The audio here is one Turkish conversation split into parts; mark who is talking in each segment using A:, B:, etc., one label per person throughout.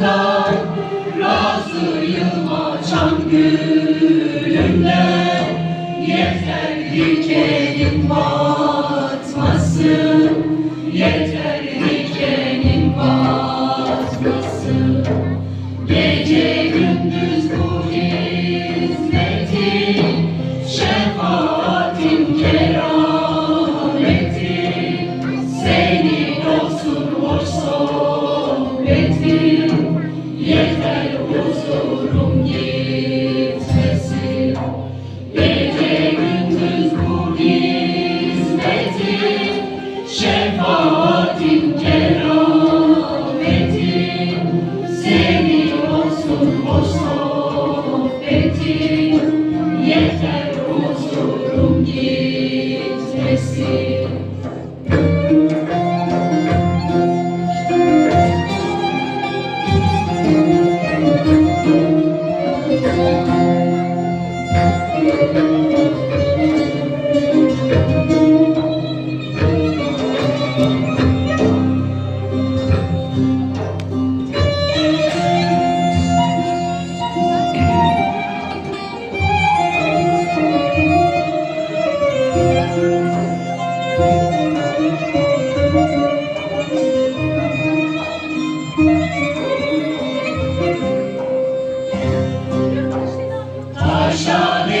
A: Yolundan razıyım açan Yeter ki kelim var.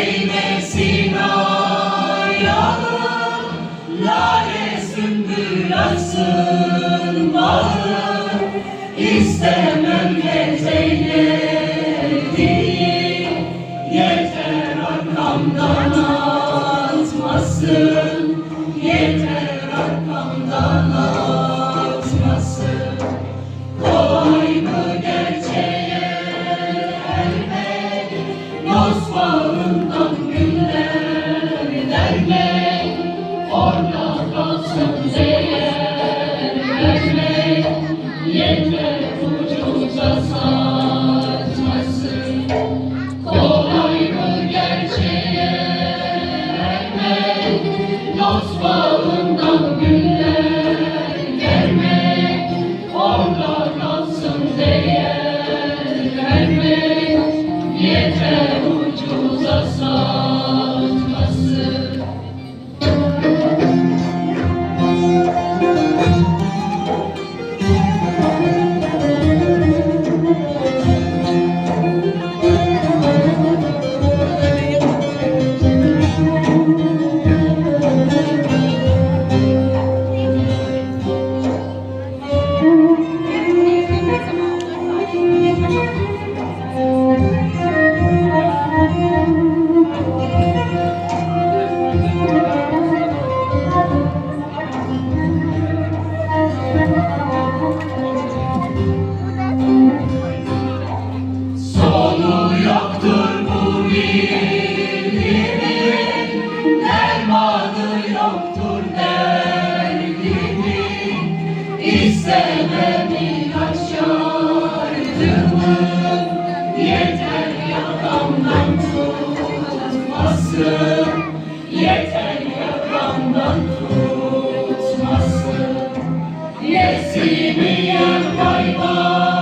A: Değmesin ayağım Lale sümbül açsın bağım İstemem Yeter arkamdan atmasın Yeter arkamdan atmasın mı gerçeğe ermek Dost Kolay mı gerçeğe? Ermek bağından Yeter yakamdan tutmasın. Yeter yakamdan tutmasın. Nesimi yer kaybolmasın